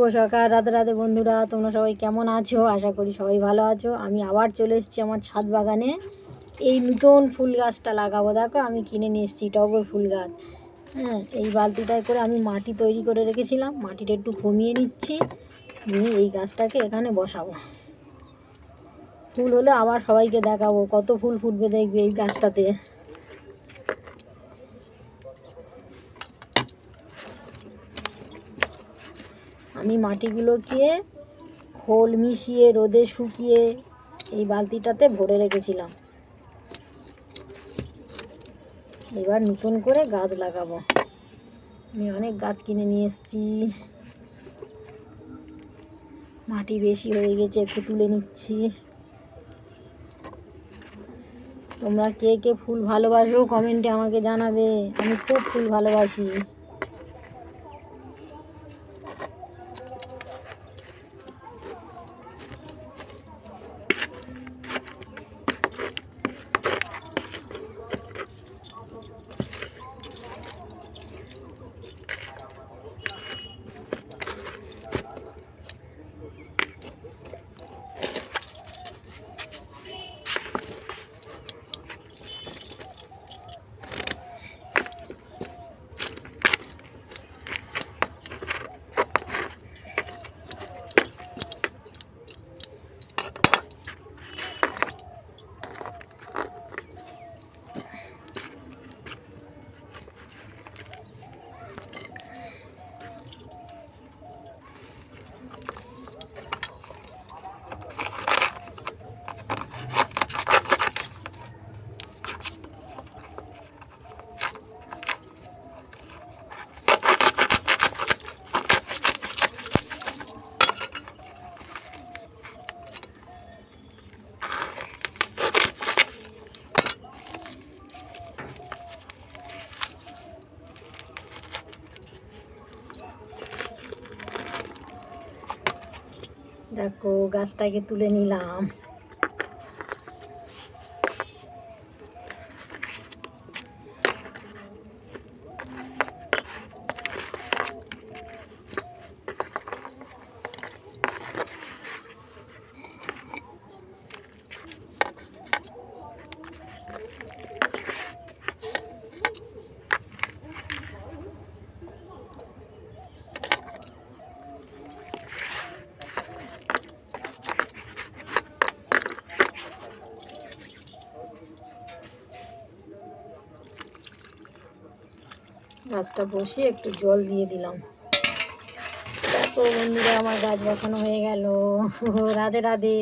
সকাল রাতে রাতে বন্ধুরা, তোমরা সবাই কেমন আছো? আশা করি সবাই ভালো আছো। আমি আবার চলে এসেছি আমার ছাদ বাগানে। এই নতুন ফুল গাছটা লাগাবো। দেখো, আমি কিনে নিয়ে এসেছি টগর ফুল গাছ। হ্যাঁ এই বালতিটায় করে আমি মাটি তৈরি করে রেখেছিলাম। মাটিটা একটু কমিয়ে নিচ্ছি। নিয়ে এই গাছটাকে এখানে বসাবো। ফুল হলে আবার সবাইকে দেখাবো। কত ফুল ফুটবে দেখবে এই গাছটাতে। আমি মাটিগুলোকে খোল মিশিয়ে, রোদে শুকিয়ে এই বালতিটাতে ভরে রেখেছিলাম। এবার নতুন করে গাছ লাগাবো। আমি অনেক গাছ কিনে নিয়ে এসেছি। মাটি বেশি হয়ে গেছে, একটু তুলে নিচ্ছি। তোমরা কে কে ফুল ভালোবাসো কমেন্টে আমাকে জানাবে। আমি খুব ফুল ভালোবাসি। দেখো গাছটাকে তুলে নিলাম। গাছটা বসিয়ে একটু জল দিয়ে দিলাম। তো বন্ধুরা, আমার গাছ বসানো হয়ে গেল। রাধে রাধে।